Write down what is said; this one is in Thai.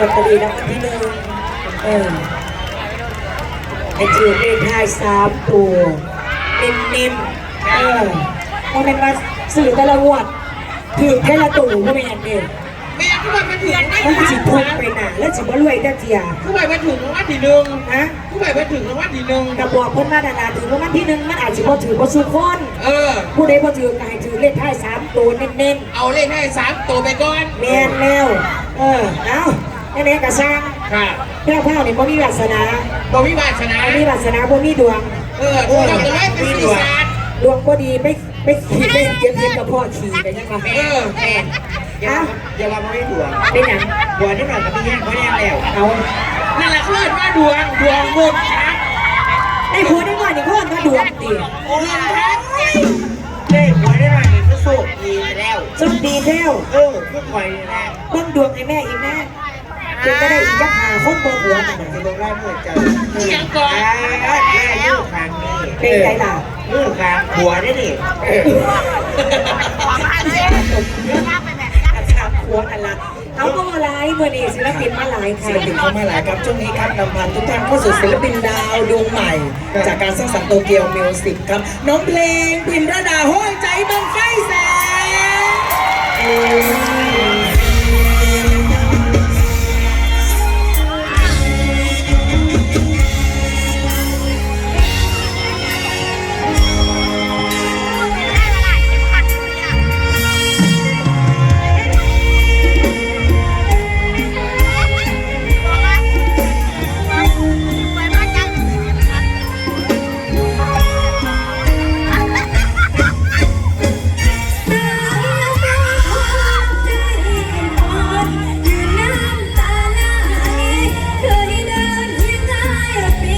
ลอตเตอรี่รางวัลที่หนึ่งเออไอ้ถือเลขท้ายสามตัวเน้นเน้นๆเออเพราะเป็นว่าสื่อแต่ละงวดถือแค่ละตัวก็ไม่อันเดียวแม่ผู้ใหญ่มาถึงได้มันค่ะสิพุ่งไปหนาแล้วสิบ่รวยได้เทียผู้ใหญ่มาถึงรางวัลที่หนึ่งนะผู้ใหญ่มาถึงรางวัลที่หนึ่งกระบอกเพิ่นมาดานาถือว่ามันที่หนึ่งมันอาจสิบ่ถือบ่สุคนเออผู้ใดบ่ถือก็ให้ถือเลขท้ายสามตัวเน้นเอาเลขให้สามตัวไปก่อนๆแม่นแล้วเออเอา แน่ๆก็สร้างค่ะแพ้วๆนี่บ่มีวาสนาบวิวาสนาบ่มีวาสนาบ่มีดวง เออเราจะไล่เป็นสื่อสารดวงบ่ดีไปไปขี่ไปเก็บเงินกับพ่อขี่ไปยังไงเออแม่เอ้าอย่าว่าไม่ดวงเป็นหยังดวงนี่หน่อยก็ไม่แย่งไม่แย่งแล้วเอานั่นแหละคือว่าดวงดวงเงินชัดไอ้ผัวได้ว่านี่เขาว่าดวงติเงินชัดเล่หวยได้หน่อยนี่ก็โชคดีไปแล้วโชคดีแล้วเออก็คอยนี่แหละเบิ่งดวงให้แม่อีกแม่ เป็นก็ได้อีกจักหาคนบ่หัวนั่นจะน่ะลงไล่เมื่อใจเสียงก่อนอ่าแย่ยืดทางนี้เป็นไงล่ะยืดทางหัวได้ดิเอออาชาผัวนั่นล่ะเอาก็มาหลายมื้อนี้ศิลปินมาหลายค่ะศิลปินเข้ามาหลายครับช่วงนี้ครับนำพาทุกท่านเข้าสู่ศิลปินดาวดวงใหม่ จากการสร้างสรรค์โตเกียวมิวสิกครับ น้องเพลงพิมระดาห้อยใจบังไฟแสง